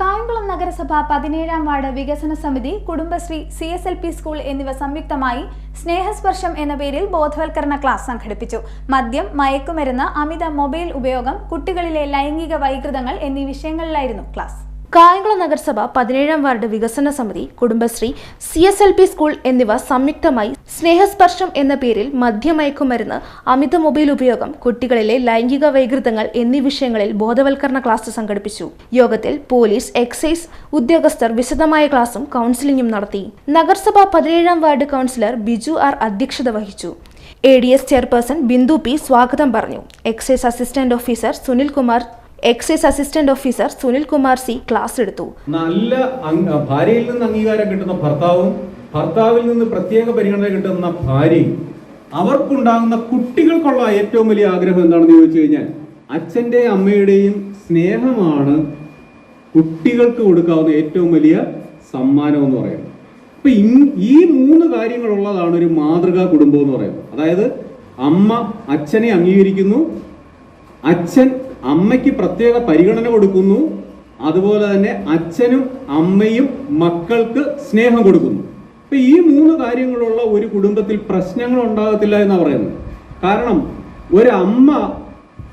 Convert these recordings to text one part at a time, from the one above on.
കായംകുളം നഗരസഭ പതിനേഴാം വാർഡ് വികസന സമിതി Kudumbashree C S L P school എന്നിവ സംയുക്തമായി സ്നേഹസ്പർശം എന്ന പേരിൽ ബോധവൽക്കരണ ക്ലാസ് സംഘടിപ്പിച്ചു. മദ്യം മയക്കുമരുന്ന് അമിത മൊബൈൽ ഉപയോഗം കുട്ടികളിലെ ലൈംഗിക വൈകൃതങ്ങൾ എന്നീ വിഷയങ്ങളിലായിരുന്നു ക്ലാസ്. കായംകുളം നഗരസഭ പതിനേഴാം വാർഡ് വികസന സമിതി Kudumbashree C S L P school എന്നിവ സംയുക്തമായി സ്നേഹസ്പർശം എന്ന പേരിൽ മദ്യമയക്കുമരുന്ന് അമിത മൊബൈൽ ഉപയോഗം കുട്ടികളിലെ ലൈംഗിക വൈകൃതങ്ങൾ എന്നീ വിഷയങ്ങളിൽ ബോധവൽക്കരണ ക്ലാസ് സംഘടിപ്പിച്ചു. യോഗത്തിൽ പോലീസ് എക്സൈസ് ഉദ്യോഗസ്ഥർ വിശദമായ ക്ലാസും കൗൺസിലിംഗും നടത്തി. നഗരസഭ പതിനേഴാം വാർഡ് കൗൺസിലർ ബിജു ആർ അധ്യക്ഷത വഹിച്ചു. A D S chairperson Bindu P സ്വാഗതം പറഞ്ഞു. Excise assistant officer Sunil Kumar excise assistant officer Sunil Kumar C class എടുത്തു. നല്ല ഭാര്യയിൽ നിന്ന് അംഗീകാരം കിട്ടുന്ന ഭർത്താവും ഭർത്താവിൽ നിന്ന് പ്രത്യേക പരിഗണന കിട്ടുന്ന ഭാര്യയും അവർക്കുണ്ടാകുന്ന കുട്ടികൾക്കുള്ള ഏറ്റവും വലിയ ആഗ്രഹം എന്താണെന്ന് ചോദിച്ചു കഴിഞ്ഞാൽ അച്ഛന്റെ അമ്മയുടെയും സ്നേഹമാണ് കുട്ടികൾക്ക് കൊടുക്കാവുന്ന ഏറ്റവും വലിയ സമ്മാനം എന്ന് പറയുന്നത്. അപ്പൊ ഈ മൂന്ന് കാര്യങ്ങളുള്ളതാണ് ഒരു മാതൃകാ കുടുംബം എന്ന് പറയുന്നത്. അതായത് അമ്മ അച്ഛനെ അംഗീകരിക്കുന്നു അച്ഛൻ അമ്മയ്ക്ക് പ്രത്യേക പരിഗണന കൊടുക്കുന്നു. അതുപോലെ തന്നെ അച്ഛനും അമ്മയും മക്കൾക്ക് സ്നേഹം കൊടുക്കുന്നു. ഇപ്പൊ ഈ മൂന്ന് കാര്യങ്ങളുള്ള ഒരു കുടുംബത്തിൽ പ്രശ്നങ്ങൾ ഉണ്ടാകത്തില്ല എന്നാണ് പറയുന്നത്. കാരണം ഒരു അമ്മ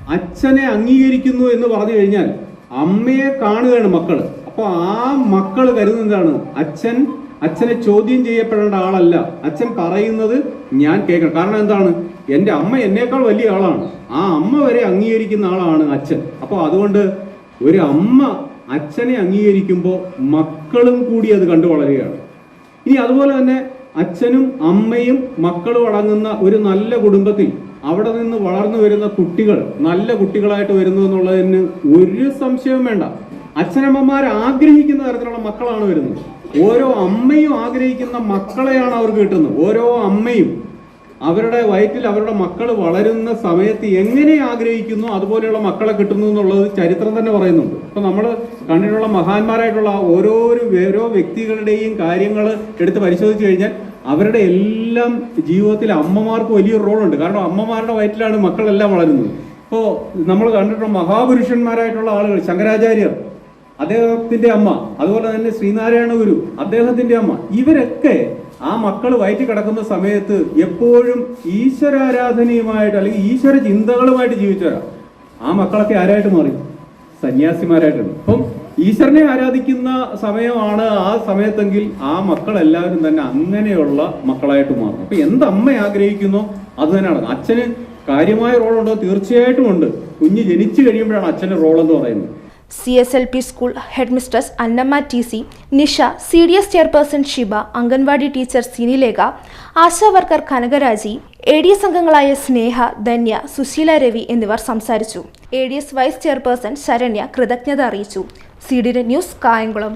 അച്ഛനെ അംഗീകരിക്കുന്നു എന്ന് പറഞ്ഞു കഴിഞ്ഞാൽ അമ്മയെ കാണുകയാണ് മക്കൾ അപ്പൊ ആ മക്കൾ കരുതുന്നതാണ് അച്ഛൻ അച്ഛനെ ചോദ്യം ചെയ്യപ്പെടേണ്ട ആളല്ല. അച്ഛൻ പറയുന്നത് ഞാൻ കേൾക്കണം. കാരണം എന്താണ്? എന്റെ അമ്മ എന്നേക്കാൾ വലിയ ആളാണ്. ആ അമ്മ വരെ അംഗീകരിക്കുന്ന ആളാണ് അച്ഛൻ. അപ്പോൾ അതുകൊണ്ട് ഒരു അമ്മ അച്ഛനെ അംഗീകരിക്കുമ്പോൾ മക്കളും കൂടി അത് കണ്ടു വളരുകയാണ്. ഇനി അതുപോലെ തന്നെ അച്ഛനും അമ്മയും മക്കളും അടങ്ങുന്ന ഒരു നല്ല കുടുംബത്തിൽ അവിടെ നിന്ന് വളർന്നു വരുന്ന കുട്ടികൾ നല്ല കുട്ടികളായിട്ട് വരുന്നു എന്നുള്ളതിന് ഒരു സംശയവും വേണ്ട. അച്ഛനമ്മമാർ ആഗ്രഹിക്കുന്ന തരത്തിലുള്ള മക്കളാണ് വരുന്നത്. ഓരോ അമ്മയും ആഗ്രഹിക്കുന്ന മക്കളെയാണ് അവർക്ക് കിട്ടുന്നത്. ഓരോ അമ്മയും അവരുടെ വയറ്റിൽ അവരുടെ മക്കൾ വളരുന്ന സമയത്ത് എങ്ങനെ ആഗ്രഹിക്കുന്നു അതുപോലെയുള്ള മക്കളെ കിട്ടുന്നു എന്നുള്ളത് ചരിത്രം തന്നെ പറയുന്നുണ്ട്. അപ്പൊ നമ്മൾ കണ്ടിട്ടുള്ള മഹാന്മാരായിട്ടുള്ള ഓരോരോ ഓരോ വ്യക്തികളുടെയും കാര്യങ്ങൾ എടുത്ത് പരിശോധിച്ചു കഴിഞ്ഞാൽ അവരുടെ എല്ലാം ജീവിതത്തിൽ അമ്മമാർക്ക് വലിയൊരു റോളുണ്ട്. കാരണം അമ്മമാരുടെ വയറ്റിലാണ് മക്കളെല്ലാം വളരുന്നത്. ഇപ്പോൾ നമ്മൾ കണ്ടിട്ടുള്ള മഹാപുരുഷന്മാരായിട്ടുള്ള ആളുകൾ ശങ്കരാചാര്യർ അദ്ദേഹത്തിന്റെ അമ്മ അതുപോലെ തന്നെ ശ്രീനാരായണ ഗുരു അദ്ദേഹത്തിന്റെ അമ്മ ഇവരൊക്കെ ആ മക്കൾ വയറ്റി കിടക്കുന്ന സമയത്ത് എപ്പോഴും ഈശ്വരാരാധനയുമായിട്ട് അല്ലെങ്കിൽ ഈശ്വര ചിന്തകളുമായിട്ട് ജീവിച്ചവരാ. ആ മക്കളൊക്കെ ആരായിട്ട് മാറി? സന്യാസിമാരായിട്ടുണ്ട്. അപ്പം ഈശ്വരനെ ആരാധിക്കുന്ന സമയമാണ് ആ സമയത്തെങ്കിൽ ആ മക്കളെല്ലാവരും തന്നെ അങ്ങനെയുള്ള മക്കളായിട്ട് മാറും. അപ്പൊ എന്ത് അമ്മ ആഗ്രഹിക്കുന്നോ അത് തന്നെയാണ് അച്ഛന് കാര്യമായ റോളുണ്ടോ തീർച്ചയായിട്ടും ഉണ്ട്. കുഞ്ഞ് ജനിച്ചു കഴിയുമ്പോഴാണ് അച്ഛന്റെ റോൾ എന്ന് പറയുന്നത്. C S L P school head mistress Annamma T C Nisha C D S chairperson Shiba anganwadi teacher Sinilekha Asha worker Kanakaraji A D S അംഗങ്ങളായ സ്നേഹ ധന്യ സുശീല രവി എന്നിവർ സംസാരിച്ചു. A D S vice chairperson Saranya കൃതജ്ഞത അറിയിച്ചു. C D news Kayamkulam.